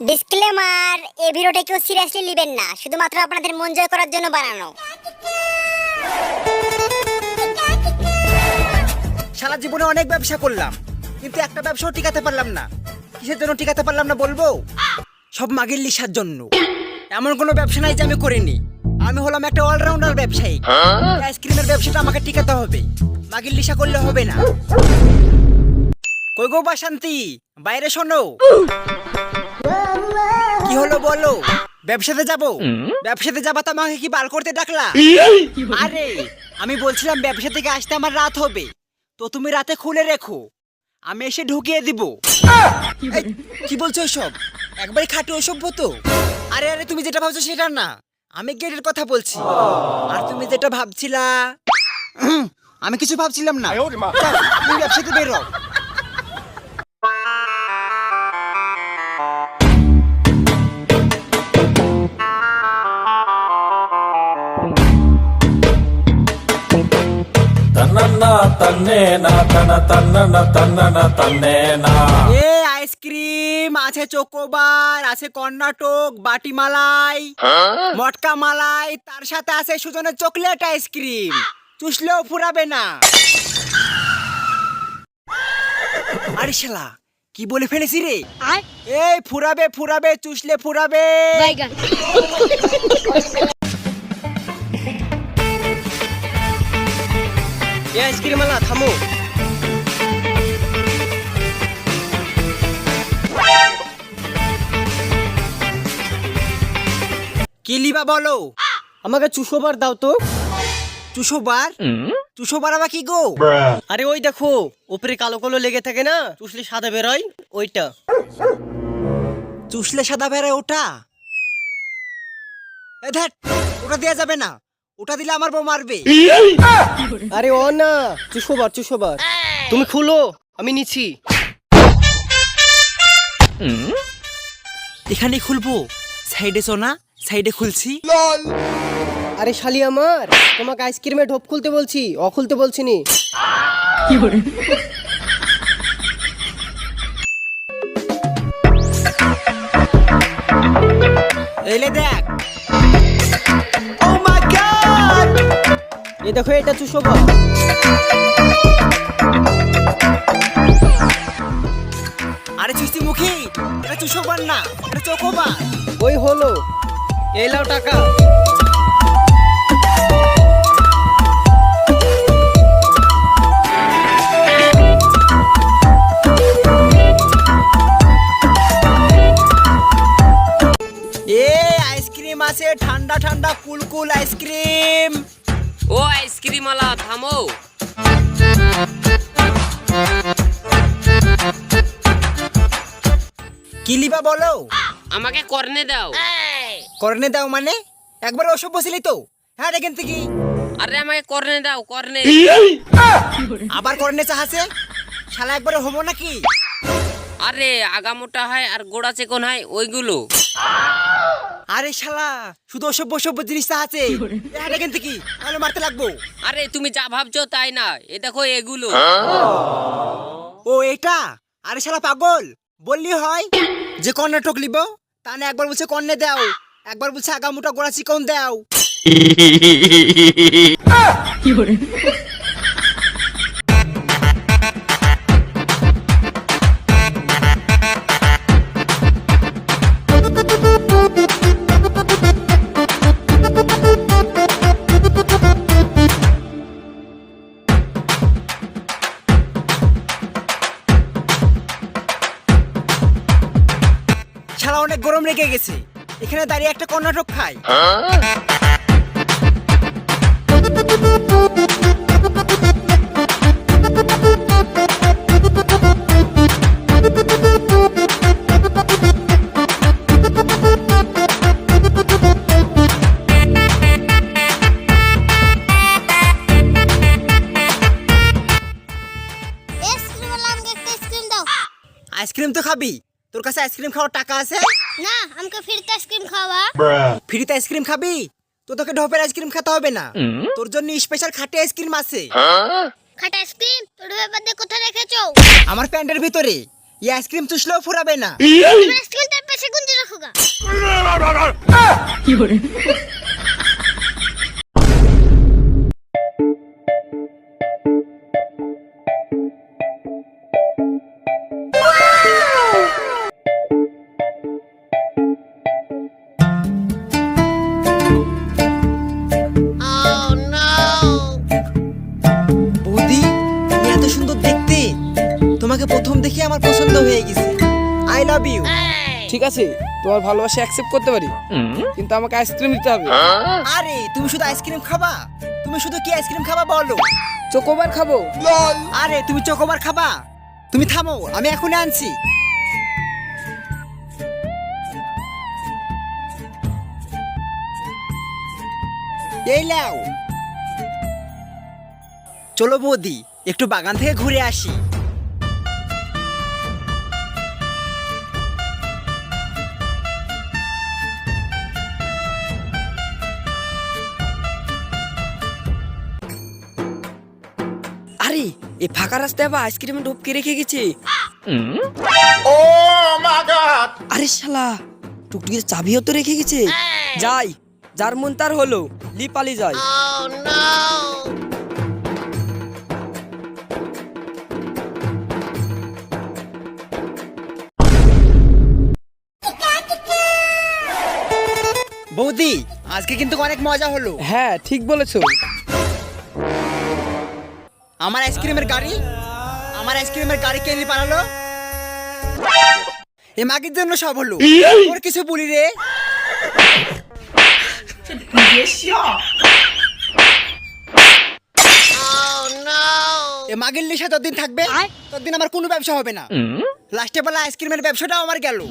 Disclaimer এই ভিডিওটা কেউ সিরিয়াসলি নেবেন না। শুধুমাত্র আপনাদের মন জয় করার জন্য বানানো। সারা জীবনে অনেক ব্যবসা করলাম কিন্তু একটা ব্যবসাও টিকাতে পারলাম না। কিসের জন্য টিকাতে পারলাম না বলব? সব মাগের লিসার জন্য। এমন কোনো ব্যবসা নাই যে আমি করিনি। আমি হলাম একটা অলরাউন্ডার ব্যবসায়ী। আইসক্রিমের ব্যবসাটা আমাকে টিকাতে হবে। মাগের লিসা করলে হবে না। কই গো বাসন্তী? বাইরে শোনো। হলো বলো? ব্যবসাতে যাব? ব্যবসাতে যাবা তো আমাকে কি বার করতে ডাকলা? আরে আমি বলছিলাম ব্যবসা থেকে আসতে আমার রাত হবে। তো তুমি রাতে খুলে রেখো। আমি এসে ঢুকিয়ে দিব। কি বলছো সব একবারে খাটে অসভ্য তো আরে আরে তুমি যেটা ভাবছ সেটা না। আমি গেটের কথা বলছি। আর তুমি যেটা ভাবছিলা আমি কিছু ভাবছিলাম না। তুমি ব্যবসাতে বেরো। ತನ್ನನ್ನ ತನ್ನೇನ ತನ ತನ್ನನ ತನ್ನನ ತನ್ನೇನ এ আইসক্রিম আছে চোকোবার আছে কর্ণাটক বাটি মালাই মটকা মালাই তার সাথে আছে সুজনের চকলেট আইসক্রিম চুষলেও ফুরাবে না আরে শালা কি বলে ফেলেছি রে এই ফুরাবে ফুরাবে চুষলে ফুরাবে এ আইসক্রিম আলা, থামো। কি লিবা বলো? আমাকে চুষোবার দাও তো। চুষোবার চুষোবার আবার কি গো? আরে ওই দেখো উপরে কালো কালো লেগে থাকে না? চুষলে সাদা বেরোয়, ওইটা। চুষলে সাদা বেড়ায় ওটা? এ ওটা দেয়া যাবে না। ওটা দিলে আমার বউ মারবে। আরে ও না চুষোবার চুষোবার তুমি খুলো আমি নিচ্ছি। এখানে খুলবো। সাইডে সোনা সাইডে খুলছি। আরে শালি আমার তোমাকে আইসক্রিমে ঢোপ খুলতে বলছি অ খুলতে বলছি নি এলে দেখ। এই দেখো, এটা চুষোবার আরে চুষি মুখী, এটা চুষোবার না, এটা চোখোবার ওই হলো, এই লাও টাকা। এ, আইসক্রিম আছে, ঠান্ডা ঠান্ডা কুল কুল আইসক্রিম। ও আইসক্রিম আলা থামো। কি লিবা বলো? আমাকে কর্নে দাও। করনে দাও মানে? একবার অসভ্য ছিলি তো। হ্যাঁ দেখেন থেকে আরে আমাকে কর্নে দাও কর্নে। আবার করনে চাহাছে শালা একবারে হব নাকি? আরে আগা মোটা হয় আর গোড়া চেকন হয় ওইগুলো। আরে শালা শুধু অসভ্য অসভ্য জিনিস আছে। দেখেন থেকে তাহলে মারতে লাগবো। আরে তুমি যা ভাবছ তাই না? এ দেখো এগুলো। ও এটা? আরে শালা পাগল বললি হয় যে কর্ণাটক লিব? তা না একবার বলছে কর্নে দাও একবার বলছে আগামুটা গোড়া চিকন দাও। শালা গরম গেছে। এখানে দাঁড়িয়ে একটা কর্ণাটক খাই। আইসক্রিম তো খাবি। তোর কাছে আইসক্রিম খাওয়ার টাকা আছে? না আমাকে ফ্রিতে আইসক্রিম খাওয়া ফ্রিতে আইসক্রিম খাবি? তো তোকে ঢোপের আইসক্রিম খেতে হবে না। তোর জন্য স্পেশাল খাটে আইসক্রিম আছে। হ্যাঁ? খাটে আইসক্রিম? তোর ব্যাপারে কোথায় রেখেছো? আমার প্যান্টের ভিতরে। এই আইসক্রিম চুষলেও ফুরাবে না। আইসক্রিম তার পেছে গুঞ্জে রাখুগা কি করে তোমাকে প্রথম দেখে আমার পছন্দ হয়ে গেছে। আই লাভ ইউ ঠিক আছে তোমার ভালোবাসা অ্যাকসেপ্ট করতে পারি। কিন্তু আমাকে আইসক্রিম দিতে হবে। আরে তুমি শুধু আইসক্রিম খাবা? তুমি শুধু কি আইসক্রিম খাবা বলো? চোকোবার খাব? আরে তুমি চকোবার খাবা? তুমি থামো আমি এখনই আনছি। এই লাও চলো বৌদি একটু বাগান থেকে ঘুরে আসি। আরে এই ফাঁকা রাস্তায় আবার আইসক্রিমে ঢোপকে রেখে গেছে? আরে শালা টুকটুকির চাবিও তো রেখে গেছে। যাই যার মন তার হলো লি পালি যায়। বৌদি আজকে কিন্তু অনেক মজা হলো। হ্যাঁ ঠিক বলেছ। আমার আইসক্রিমের গাড়ি? আমার আইসক্রিমের গাড়ি কে নিয়ে পালালো? এ মাগির জন্য সব হলো। ওর কিছু বলি রে। এ মাগির লিসা যতদিন থাকবে ততদিন আমার কোনো ব্যবসা হবে না। লাস্টে বেলা আইসক্রিমের ব্যবসাটাও আমার গেল।